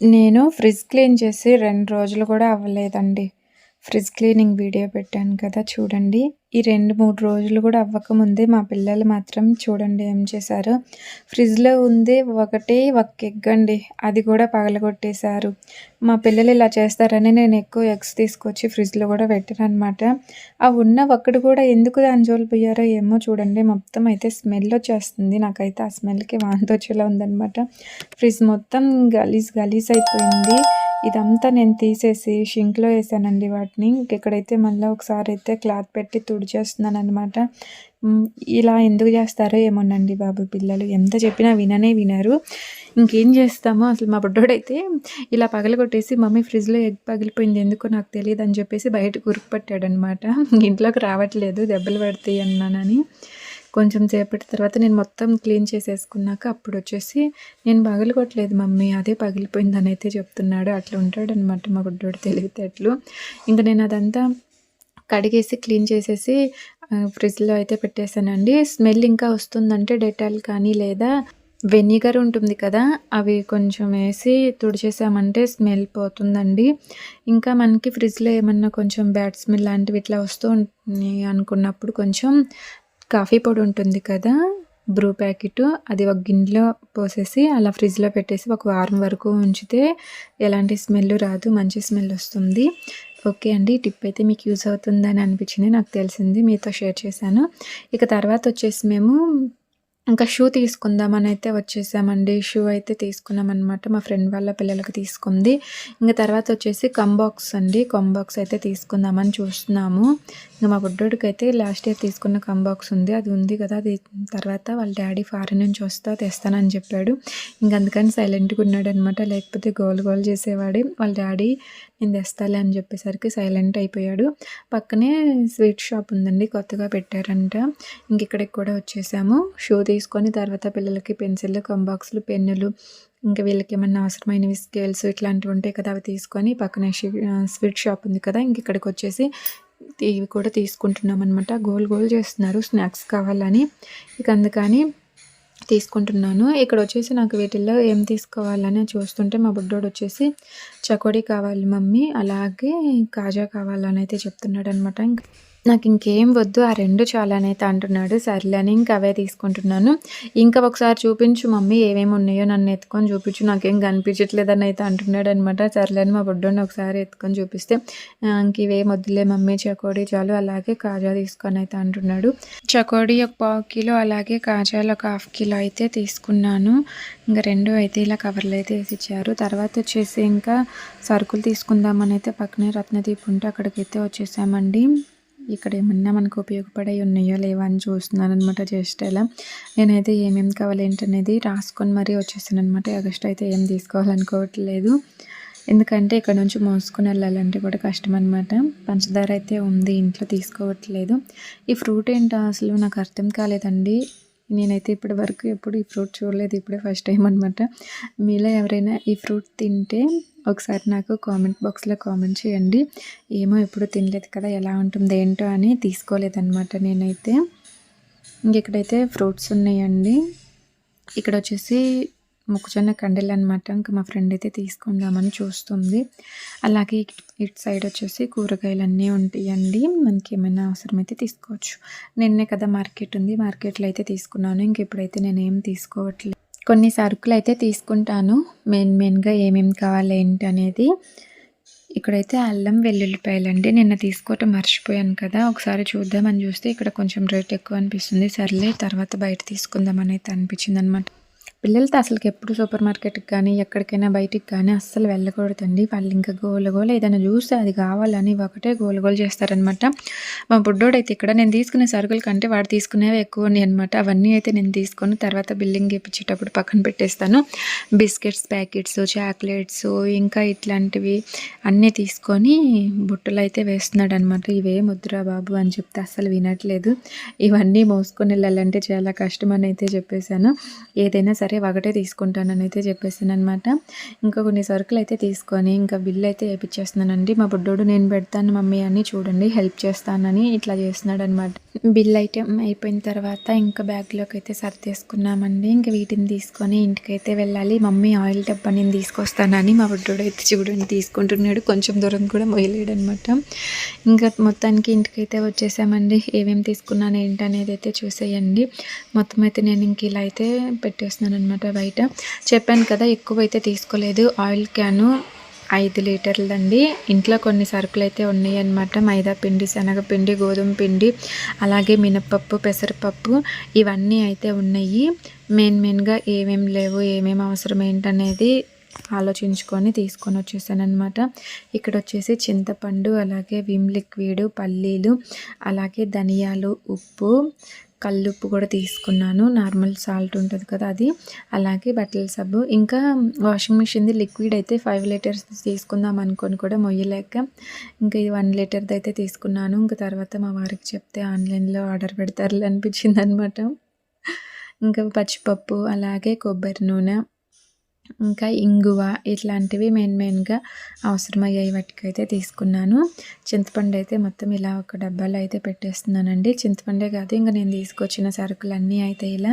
నేను fridge clean చేసి రెండు రోజులు కూడా అవ్వలేదండి. ఫ్రిడ్జ్ క్లీనింగ్ వీడియో పెట్టాను కదా చూడండి. ఈ రెండు మూడు రోజులు కూడా అవ్వకముందే మా పిల్లలు మాత్రం చూడండి ఏం చేశారు. ఫ్రిడ్జ్లో ఉంది ఒకటి ఒక ఎగ్ అండి అది కూడా పగలగొట్టేశారు. మా పిల్లలు ఇలా చేస్తారని నేను ఎక్కువ ఎగ్స్ తీసుకొచ్చి ఫ్రిడ్జ్లో కూడా పెట్టాను అనమాట ఆ ఉన్న ఒక్కడు కూడా ఎందుకు దాని జోలు పోయారో ఏమో చూడండి మొత్తం అయితే స్మెల్ వచ్చేస్తుంది. నాకైతే ఆ స్మెల్కి వాంతి వచ్చేలా ఉందనమాట ఫ్రిడ్జ్ మొత్తం గలీజ్ గలీజ్ అయిపోయింది. ఇదంతా నేను తీసేసి షింక్లో వేసానండి వాటిని. ఇంకెక్కడైతే మళ్ళీ ఒకసారి అయితే క్లాత్ పెట్టి తుడిచేస్తున్నాను అనమాట ఇలా ఎందుకు చేస్తారో ఏమోనండి బాబు పిల్లలు. ఎంత చెప్పినా విననే వినరు. ఇంకేం చేస్తామో అసలు మా బుడ్డోడైతే ఇలా పగలగొట్టేసి మమ్మీ ఫ్రిడ్జ్లో ఎగ్ పగిలిపోయింది ఎందుకో నాకు తెలియదు అని చెప్పేసి బయట కురుకు పట్టాడనమాట ఇంట్లోకి రావట్లేదు దెబ్బలు పడతాయి అన్నానని. కొంచెం సేపటి తర్వాత నేను మొత్తం క్లీన్ చేసేసుకున్నాక అప్పుడు వచ్చేసి నేను పగలగొట్టలేదు మమ్మీ అదే పగిలిపోయిందని అయితే చెప్తున్నాడు. అట్లా ఉంటాడనమాట మా గుడ్డోడు తెలివితేటలు. ఇంకా నేను అదంతా కడిగేసి క్లీన్ చేసేసి ఫ్రిడ్జ్లో అయితే పెట్టేశానండి. స్మెల్ ఇంకా వస్తుందంటే డెటాల్ కానీ లేదా వెనిగర్ ఉంటుంది కదా అవి కొంచెం వేసి తుడిచేసామంటే స్మెల్ పోతుందండి. ఇంకా మనకి ఫ్రిడ్జ్లో ఏమన్నా కొంచెం బ్యాడ్ స్మెల్ లాంటివి ఇట్లా వస్తూ ఉంటాయి అనుకున్నప్పుడు కొంచెం కాఫీ పొడి ఉంటుంది కదా బ్రూ ప్యాకెట్ అది ఒక గిన్నెలో పోసేసి అలా ఫ్రిడ్జ్లో పెట్టేసి ఒక వారం వరకు ఉంచితే ఎలాంటి స్మెల్ రాదు మంచి స్మెల్ వస్తుంది. ఓకే అండి టిప్ అయితే మీకు యూజ్ అవుతుందని అనిపించింది నాకు తెలిసింది మీతో షేర్ చేశాను. ఇక తర్వాత వచ్చేసి మేము ఇంకా షూ తీసుకుందామని అయితే వచ్చేసామండి. షూ అయితే తీసుకున్నాం అనమాట మా ఫ్రెండ్ వాళ్ళ పిల్లలకి తీసుకుంది. ఇంకా తర్వాత వచ్చేసి కంబాక్స్ అండి కంబాక్స్ అయితే తీసుకుందామని చూస్తున్నాము. ఇంకా మా బుడ్డోడికి అయితే లాస్ట్ ఇయర్ తీసుకున్న కంబాక్స్ ఉంది. అది ఉంది కదా అది తర్వాత వాళ్ళ డాడీ ఫారెన్ నుంచి వస్తా తెస్తానని చెప్పాడు. ఇంక అందుకని సైలెంట్గా ఉన్నాడు అనమాట లేకపోతే గోల్ గోల్ చేసేవాడే. వాళ్ళ డాడీ నేను తెస్తాలే అని చెప్పేసరికి సైలెంట్ అయిపోయాడు. పక్కనే స్వీట్ షాప్ ఉందండి కొత్తగా పెట్టారంట. ఇంక ఇక్కడికి కూడా వచ్చేసాము. షూ తీసుకొని తర్వాత పిల్లలకి పెన్సిల్ కంబాక్స్లు పెన్నులు ఇంకా వీళ్ళకి ఏమన్నా అవసరమైనవి స్కేల్స్ ఇట్లాంటివి ఉంటాయి కదా అవి తీసుకొని పక్కనే స్వీట్ షాప్ ఉంది కదా ఇంక ఇక్కడికి వచ్చేసి ఇవి కూడా తీసుకుంటున్నాం అనమాట గోల్ గోల్ చేస్తున్నారు. స్నాక్స్ కావాలని. ఇక అందుకని తీసుకుంటున్నాను. ఇక్కడ వచ్చేసి నాకు వీటిల్లో ఏం తీసుకోవాలని చూస్తుంటే మా బుడ్డోడు వచ్చేసి చకోడీ కావాలి మమ్మీ అలాగే కాజా కావాలని అయితే చెప్తున్నాడు అనమాట ఇంకా నాకు ఇంకేం వద్దు ఆ రెండు చాలా అయితే అంటున్నాడు. సర్లే అని ఇంకా అవే తీసుకుంటున్నాను. ఇంకా ఒకసారి చూపించు మమ్మీ ఏమేమి ఉన్నాయో నన్ను ఎత్తుకొని చూపించు. నాకేం కనిపించట్లేదని అయితే అంటున్నాడు అనమాట సర్లే అని మా బుడ్డోని ఒకసారి ఎత్తుకొని చూపిస్తే ఇంక ఇవేం వద్దులే మమ్మీ చకోడీ చాలు అలాగే కాజా తీసుకొని అయితే అంటున్నాడు. చకోడీ ఒక పావు కిలో అలాగే కాజాలు ఒక హాఫ్ కిలో అయితే తీసుకున్నాను. ఇంకా రెండు అయితే ఇలా కవర్లు అయితే వేసి ఇచ్చారు తర్వాత వచ్చేసి ఇంకా సరుకులు తీసుకుందామని అయితే పక్కనే రత్నదీప్ ఉంటే అక్కడికైతే వచ్చేసామండి. ఇక్కడ ఏమన్నా మనకు ఉపయోగపడే ఉన్నాయో లేవా అని చూస్తున్నాను అనమాట జస్ట్ ఎలా నేనైతే ఏమేమి కావాలి ఏంటనేది రాసుకొని మరీ వచ్చేసాను అనమాట ఆగస్ట్ అయితే ఏం తీసుకోవాలనుకోవట్లేదు. ఎందుకంటే ఇక్కడ నుంచి మోసుకొని వెళ్ళాలంటే కూడా కష్టం అనమాట పంచదార అయితే ఉంది ఇంట్లో తీసుకోవట్లేదు. ఈ ఫ్రూట్ ఏంటో అసలు నాకు అర్థం కాలేదండి. నేనైతే ఇప్పటి వరకు ఎప్పుడు ఈ ఫ్రూట్ చూడలేదు ఇప్పుడే ఫస్ట్ టైం అనమాట మీలో ఎవరైనా ఈ ఫ్రూట్ తింటే ఒకసారి నాకు కామెంట్ బాక్స్లో కామెంట్ చేయండి. ఏమో ఎప్పుడు తినలేదు కదా ఎలా ఉంటుంది ఏంటో అని తీసుకోలేదన్నమాట నేనైతే. ఇంకెక్కడైతే ఫ్రూట్స్ ఉన్నాయండి. ఇక్కడ వచ్చేసి మొక్కజొన్న కండెలు అనమాట ఇంకా మా ఫ్రెండ్ అయితే తీసుకుందామని చూస్తుంది. అలాగే ఇటు సైడ్ వచ్చేసి కూరగాయలు అన్నీ ఉంటాయండి. మనకి ఏమైనా అవసరమైతే తీసుకోవచ్చు. నిన్నే కదా మార్కెట్ ఉంది మార్కెట్లో అయితే తీసుకున్నాను. ఇంక ఇప్పుడైతే నేనేం తీసుకోవట్లేదు కొన్ని సరుకులు అయితే తీసుకుంటాను. మెయిన్ మెయిన్గా ఏమేమి కావాలి ఏంటి అనేది. ఇక్కడైతే అల్లం వెల్లుల్లిపాయలు అండి నిన్న తీసుకోవటం మర్చిపోయాను కదా. ఒకసారి చూద్దామని చూస్తే ఇక్కడ కొంచెం రేట్ ఎక్కువ అనిపిస్తుంది. సర్లే తర్వాత బయట తీసుకుందామని అయితే అనిపించింది అనమాట పిల్లలతో అసలుకి ఎప్పుడు సూపర్ మార్కెట్కి కానీ ఎక్కడికైనా బయటికి కానీ అస్సలు వెళ్ళకూడదండి. వాళ్ళు ఇంకా గోలగోల ఏదైనా చూస్తే అది కావాలని ఒకటే గోలగోలు చేస్తారనమాట మా బుడ్డోడైతే ఇక్కడ నేను తీసుకునే సరుకుల కంటే వాడు తీసుకునేవి ఎక్కువ ఉన్నాయి అనమాట అవన్నీ అయితే నేను తీసుకొని తర్వాత బిల్లింగ్ ఇప్పించేటప్పుడు పక్కన పెట్టేస్తాను. బిస్కెట్స్ ప్యాకెట్స్ చాక్లెట్స్ ఇంకా ఇట్లాంటివి అన్నీ తీసుకొని బుట్టలు అయితే వేస్తున్నాడు అనమాట ఇవే ముద్ర బాబు అని చెప్తే అస్సలు వినట్లేదు. ఇవన్నీ మోసుకొని వెళ్ళాలంటే చాలా కష్టం అని అయితే చెప్పేశాను. ఏదైనా సరే సరే ఒకటే తీసుకుంటానని అయితే చెప్పేసాను అనమాట ఇంకా కొన్ని సరుకులు అయితే తీసుకొని ఇంకా బిల్ అయితే వేయించేస్తున్నానండి మా బుడ్డోడు నేను పెడతాను మమ్మీ అని చూడండి హెల్ప్ చేస్తానని ఇట్లా చేస్తున్నాడు అనమాట బిల్ ఐటెం అయిపోయిన తర్వాత ఇంకా బ్యాగ్లోకి అయితే సర్దేసుకున్నామండి. ఇంకా వీటిని తీసుకొని ఇంటికైతే వెళ్ళాలి. మమ్మీ ఆయిల్ డబ్బా నేను తీసుకొస్తానని మా బుడ్డోడు అయితే చూడండి తీసుకుంటున్నాడు. కొంచెం దూరం కూడా మొయ్యలేడు అనమాట ఇంకా మొత్తానికి ఇంటికైతే వచ్చేసామండి. ఏమేమి తీసుకున్నాను ఏంటనేది అయితే చూసేయండి. మొత్తం అయితే నేను ఇంక ఇలా అయితే పెట్టేస్తున్నాను అనమాట బయట. చెప్పాను కదా ఎక్కువ అయితే తీసుకోలేదు. ఆయిల్ క్యాను ఐదు లీటర్లండి. ఇంట్లో కొన్ని సరుకులు అయితే ఉన్నాయన్నమాట. మైదా పిండి శనగపిండి గోధుమ పిండి అలాగే మినపప్పు పెసరపప్పు ఇవన్నీ అయితే ఉన్నాయి. మెయిన్ మెయిన్గా ఏమేమి లేవు ఏమేమి అవసరం ఏంటనేది ఆలోచించుకొని తీసుకొని వచ్చేసాను అనమాట ఇక్కడ వచ్చేసి చింతపండు అలాగే విమ్ లిక్విడ్ పల్లీలు అలాగే ధనియాలు ఉప్పు కల్లుప్పు కూడా తీసుకున్నాను. నార్మల్ సాల్ట్ ఉంటుంది కదా అది. అలాగే బట్టల సబ్బు. ఇంకా వాషింగ్ మిషన్ది లిక్విడ్ అయితే ఫైవ్ లీటర్స్ తీసుకుందాం అనుకొని కూడా మొయ్యలేక ఇంకా ఇది వన్ లీటర్ది అయితే తీసుకున్నాను. ఇంకా తర్వాత మా వారికి చెప్తే ఆన్లైన్లో ఆర్డర్ పెడతారు అనిపించింది అనమాట ఇంకా పచ్చిపప్పు అలాగే కొబ్బరి నూనె ఇంకా ఇంగువ ఇట్లాంటివి మెయిన్ మెయిన్గా అవసరమయ్యాయి వాటికైతే తీసుకున్నాను. చింతపండు అయితే మొత్తం ఇలా ఒక డబ్బాలో అయితే పెట్టేస్తున్నానండి. చింతపండే కాదు ఇంకా నేను తీసుకొచ్చిన సరుకులు అన్నీ అయితే ఇలా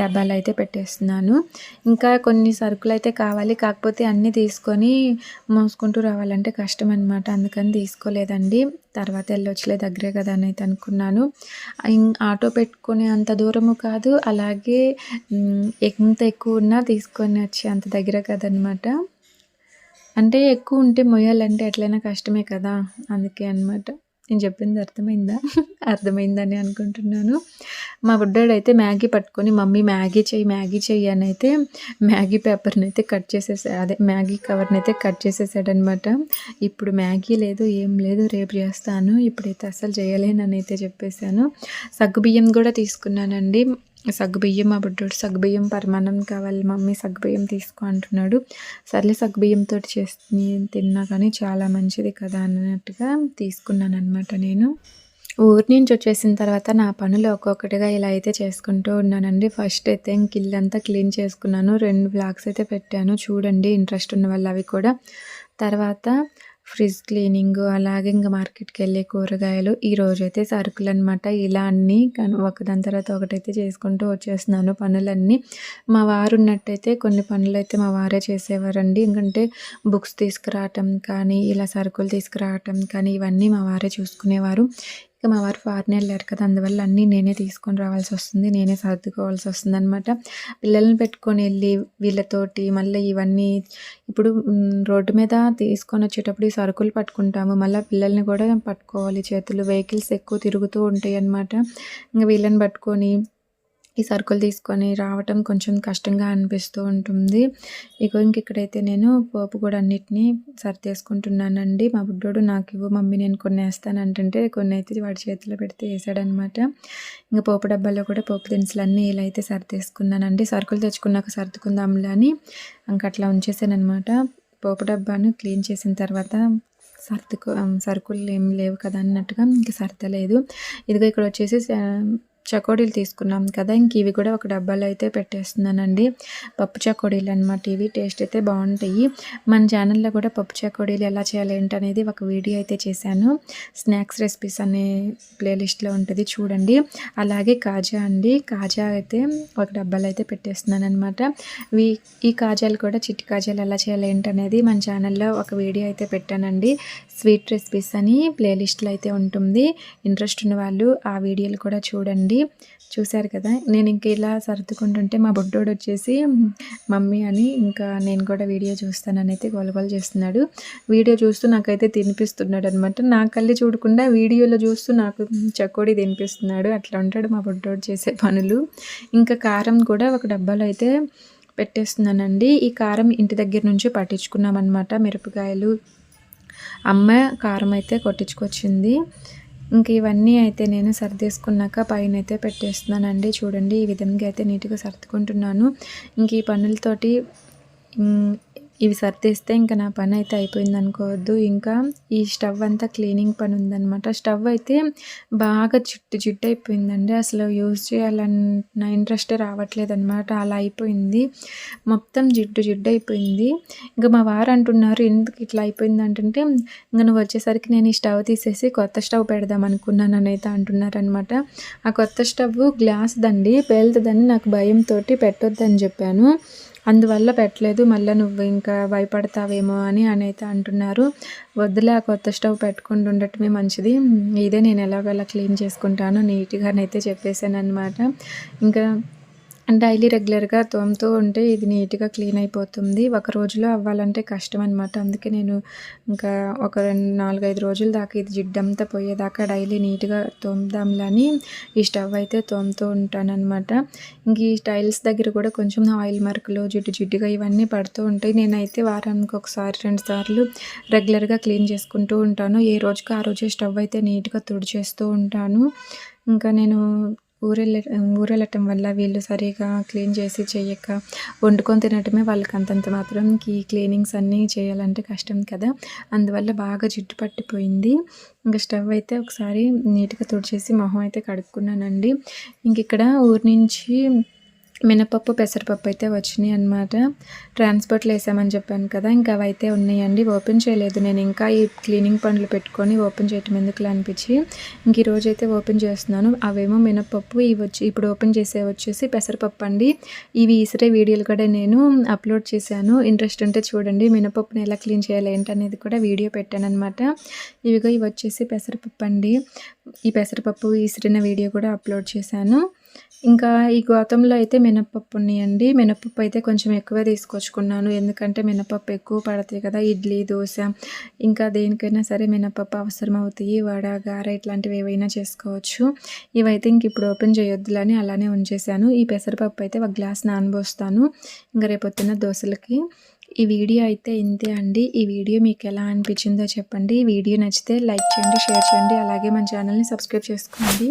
డబ్బాలో అయితే పెట్టేస్తున్నాను. ఇంకా కొన్ని సరుకులు అయితే కావాలి కాకపోతే అన్నీ తీసుకొని మోసుకుంటూ రావాలంటే కష్టం అనమాట అందుకని తీసుకోలేదండి. తర్వాత వెళ్ళొచ్చులే దగ్గరే కదా అని అయితే అనుకున్నాను. ఆటో పెట్టుకునే అంత దూరము కాదు అలాగే ఎంత ఎక్కువ ఉన్నా తీసుకొని వచ్చే అంత దగ్గర కదనమాట అంటే ఎక్కువ ఉంటే మొయ్యాలంటే ఎట్లయినా కష్టమే కదా అందుకే అనమాట నేను చెప్పింది అర్థమైందా? అర్థమైందని అనుకుంటున్నాను. మా బుడ్డాడు అయితే మ్యాగీ పట్టుకొని మమ్మీ మ్యాగీ చెయ్యి మ్యాగీ చెయ్యి అని అయితే మ్యాగీ పేపర్ని అయితే కట్ చేసేసాడు అదే మ్యాగీ కవర్ని అయితే కట్ చేసేసాడనమాట. ఇప్పుడు మ్యాగీ లేదు ఏం లేదు రేపు చేస్తాను ఇప్పుడైతే అసలు చేయలేనని అయితే చెప్పేశాను. సగ్గుబియ్యం కూడా తీసుకున్నానండి. సగ్గుబియ్యం మా బుడ్డోడు సగ్గుబియ్యం పరిమాణం కావాలి మమ్మీ సగ్గుబియ్యం తీసుకో అంటున్నాడు. సర్లే సగ్గుబియ్యంతో చేసి తిన్నా కానీ చాలా మంచిది కదా అన్నట్టుగా తీసుకున్నాను అనమాట నేను. ఊరి నుంచి వచ్చేసిన తర్వాత నా పనులు ఒక్కొక్కటిగా ఇలా అయితే చేసుకుంటూ ఉన్నానండి. ఫస్ట్ అయితే ఇంక ఇల్లంతా క్లీన్ చేసుకున్నాను రెండు బ్లాగ్స్ అయితే పెట్టాను. చూడండి ఇంట్రెస్ట్ ఉన్న వాళ్ళు అవి కూడా. తర్వాత ఫ్రిడ్జ్ క్లీనింగ్ అలాగే ఇంకా మార్కెట్కి వెళ్ళే కూరగాయలు ఈ రోజైతే సరుకులు అనమాట ఇలా అన్నీ ఒకదాని తర్వాత ఒకటైతే చేసుకుంటూ వచ్చేస్తున్నాను పనులన్నీ. మా వారు ఉన్నట్టయితే కొన్ని పనులు అయితే మా వారే చేసేవారండి. ఎందుకంటే బుక్స్ తీసుకురావటం కానీ ఇలా సరుకులు తీసుకురావటం కానీ ఇవన్నీ మా వారే చూసుకునేవారు. ఇక మా వారు ఫారెన్ వెళ్ళారు కదా అందువల్ల అన్నీ నేనే తీసుకొని రావాల్సి వస్తుంది నేనే సర్దుకోవాల్సి వస్తుంది అనమాట పిల్లల్ని పెట్టుకొని వెళ్ళి వీళ్ళతోటి మళ్ళీ ఇవన్నీ ఇప్పుడు రోడ్డు మీద తీసుకొని వచ్చేటప్పుడు ఈ సరుకులు పట్టుకుంటాము మళ్ళీ పిల్లల్ని కూడా పట్టుకోవాలి చేతులు వెహికల్స్ ఎక్కువ తిరుగుతూ ఉంటాయి అన్నమాట ఇంకా వీళ్ళని పట్టుకొని ఈ సరుకులు తీసుకొని రావటం కొంచెం కష్టంగా అనిపిస్తూ ఉంటుంది. ఇక ఇంక ఇక్కడైతే నేను పోపు కూడా అన్నిటినీ సర్దేసుకుంటున్నానండి మా బుడ్డోడు నాకు ఇవ్వు మమ్మీ నేను కొన్ని వేస్తాను కొన్ని అయితే వాడి చేతిలో పెడితే వేసాడనమాట. ఇంకా పోపు డబ్బాలో కూడా పోపు దినుసులు అన్నీ ఇలా అయితే సర్దేసుకున్నానండి సరుకులు తెచ్చుకున్నాక సర్దుకుందాంలే అని ఇంకా అట్లా ఉంచేసానమాట పోపు డబ్బాను క్లీన్ చేసిన తర్వాత సర్దుకు సరుకులు ఏం లేవు కదా అన్నట్టుగా ఇంక సర్దలేదు. ఇదిగో ఇక్కడ వచ్చేసి చకోడీలు తీసుకున్నాం కదా ఇంక ఇవి కూడా ఒక డబ్బాలో అయితే పెట్టేస్తున్నానండి. పప్పు చకోడీలు అనమాట ఇవి టేస్ట్ అయితే బాగుంటాయి. మన ఛానల్లో కూడా పప్పు చకోడీలు ఎలా చేయాలి ఏంటనేది ఒక వీడియో అయితే చేశాను. స్నాక్స్ రెసిపీస్ అనే ప్లేలిస్ట్లో ఉంటుంది చూడండి. అలాగే కాజా అండి కాజా అయితే ఒక డబ్బాలో అయితే పెట్టేస్తున్నాను అనమాట ఈ కాజాలు కూడా చిట్టి కాజాలు ఎలా చేయాలి ఏంటనేది మన ఛానల్లో ఒక వీడియో అయితే పెట్టానండి. స్వీట్ రెసిపీస్ అని ప్లేలిస్ట్లో అయితే ఉంటుంది. ఇంట్రెస్ట్ ఉన్న వాళ్ళు ఆ వీడియోలు కూడా చూడండి. చూశారు కదా. నేను ఇంక ఇలా సర్దుకుంటుంటే మా బుడ్డోడు వచ్చేసి మమ్మీ అని ఇంకా నేను కూడా వీడియో చూస్తానని అయితే గొలగొల చేస్తున్నాడు. వీడియో చూస్తూ నాకైతే తినిపిస్తున్నాడు అనమాట నా కళ్ళి చూడకుండా వీడియోలో చూస్తూ నాకు చకోడీ తినిపిస్తున్నాడు. అట్లా ఉంటాడు మా బుడ్డోడు చేసే పనులు. ఇంకా కారం కూడా ఒక డబ్బాలో అయితే పెట్టేస్తున్నానండి. ఈ కారం ఇంటి దగ్గర నుంచి పట్టించుకున్నాం అనమాట మిరపకాయలు. అమ్మ కారం అయితే కొట్టించుకొచ్చింది. ఇంక ఇవన్నీ అయితే నేను సర్దేసుకున్నాక పైన అయితే పెట్టేస్తున్నానండి. చూడండి ఈ విధంగా అయితే నీట్గా సర్దుకుంటున్నాను. ఇంక ఈ పనులతోటి ఇవి సర్దేస్తే ఇంకా నా పని అయితే అయిపోయింది అనుకోవద్దు ఇంకా ఈ స్టవ్ అంతా క్లీనింగ్ పని ఉందన్నమాట స్టవ్ అయితే బాగా జిడ్డు చిట్టు అయిపోయిందండి అసలు యూజ్ చేయాలన్న ఇంట్రెస్ట్ రావట్లేదు అనమాట అలా అయిపోయింది. మొత్తం జిడ్డు జిడ్డు అయిపోయింది ఇంకా మా వారు అంటున్నారు ఎందుకు ఇట్లా అయిపోయింది అంటే ఇంకా నువ్వు వచ్చేసరికి నేను ఈ స్టవ్ తీసేసి కొత్త స్టవ్ పెడదాం అనుకున్నాను అని అయితే అంటున్నారనమాట ఆ కొత్త స్టవ్ గ్లాస్ దండి పేలుతుందని నాకు భయంతో పెట్టొద్దని చెప్పాను. అందువల్ల పెట్టలేదు మళ్ళీ నువ్వు ఇంకా భయపడతావేమో అని అని అయితే అంటున్నారు. వద్దులే ఆ కొత్త స్టవ్ పెట్టుకుంటూ ఉండటమే మంచిది. ఇదే నేను ఎలాగోలా క్లీన్ చేసుకుంటాను నీట్గానైతే చెప్పేశాను అనమాట ఇంకా డైలీ రెగ్యులర్గా తోముతూ ఉంటే ఇది నీట్గా క్లీన్ అయిపోతుంది. ఒక రోజులో అవ్వాలంటే కష్టం అనమాట అందుకే నేను ఇంకా ఒక రెండు నాలుగైదు రోజుల దాకా ఇది జిడ్డంతా పోయేదాకా డైలీ నీట్గా తోముదాంలని ఈ స్టవ్ అయితే తోముతూ ఉంటాను అనమాట ఇంక ఈ టైల్స్ దగ్గర కూడా కొంచెం ఆయిల్ మరకలు జిడ్డు జిడ్డుగా ఇవన్నీ పడుతూ ఉంటాయి. నేనైతే వారానికి ఒకసారి రెండు సార్లు రెగ్యులర్గా క్లీన్ చేసుకుంటూ ఉంటాను. ఏ రోజుకి ఆ రోజే స్టవ్ అయితే నీట్గా తుడిచేస్తూ ఉంటాను. ఇంకా నేను ఊరెళ్ళ ఊరెళ్ళటం వల్ల వీళ్ళు సరిగా క్లీన్ చేసి చేయక వండుకొని తినటమే వాళ్ళకి అంతంత మాత్రం ఈ క్లీనింగ్స్ అన్నీ చేయాలంటే కష్టం కదా. అందువల్ల బాగా జిడ్డు పట్టిపోయింది. ఇంకా స్టవ్ అయితే ఒకసారి నీట్గా తుడిచేసి మొహం అయితే కడుక్కున్నానండి. ఇంక ఇక్కడ ఊరి నుంచి మినపప్పు పెసరపప్పు అయితే వచ్చినాయి అనమాట ట్రాన్స్పోర్ట్లో వేసామని చెప్పాను కదా ఇంకా అవి అయితే ఉన్నాయండి. ఓపెన్ చేయలేదు నేను. ఇంకా ఈ క్లీనింగ్ పనులు పెట్టుకొని ఓపెన్ చేయటం ఎందుకు అనిపించి ఇంక ఈరోజు అయితే ఓపెన్ చేస్తున్నాను. అవేమో మినపప్పు ఇవి వచ్చి ఇప్పుడు ఓపెన్ చేసే వచ్చేసి పెసరపప్పు అండి. ఇవి ఈసరే వీడియోలు కూడా నేను అప్లోడ్ చేశాను. ఇంట్రెస్ట్ ఉంటే చూడండి. మినపప్పుని ఎలా క్లీన్ చేయాలి ఏంటనేది కూడా వీడియో పెట్టాను అనమాట ఇవిగో ఇవి వచ్చేసి పెసరపప్పు అండి. ఈ పెసరపప్పు ఈసిరిన వీడియో కూడా అప్లోడ్ చేశాను. ఇంకా ఈ గోతంలో అయితే మినప్పప్పు ఉన్నాయండి మినప్పప్పు అయితే కొంచెం ఎక్కువ తీసుకొచ్చుకున్నాను. ఎందుకంటే మినపప్పు ఎక్కువ పడతాయి కదా ఇడ్లీ దోశ. ఇంకా దేనికైనా సరే మినపప్పు అవసరం అవుతాయి వడ గార ఇట్లాంటివి ఏవైనా చేసుకోవచ్చు. ఇవైతే ఇంక ఇప్పుడు ఓపెన్ చేయొద్దులని అలానే ఉంచేసాను ఈ పెసరపప్పు అయితే ఒక గ్లాస్ నానబోస్తాను. ఇంకా రేపొద్దున దోశలకి. ఈ వీడియో అయితే ఇంతే అండి. ఈ వీడియో మీకు ఎలా అనిపించిందో చెప్పండి. ఈ వీడియో నచ్చితే లైక్ చేయండి షేర్ చేయండి. అలాగే మన ఛానల్ని సబ్స్క్రైబ్ చేసుకోండి.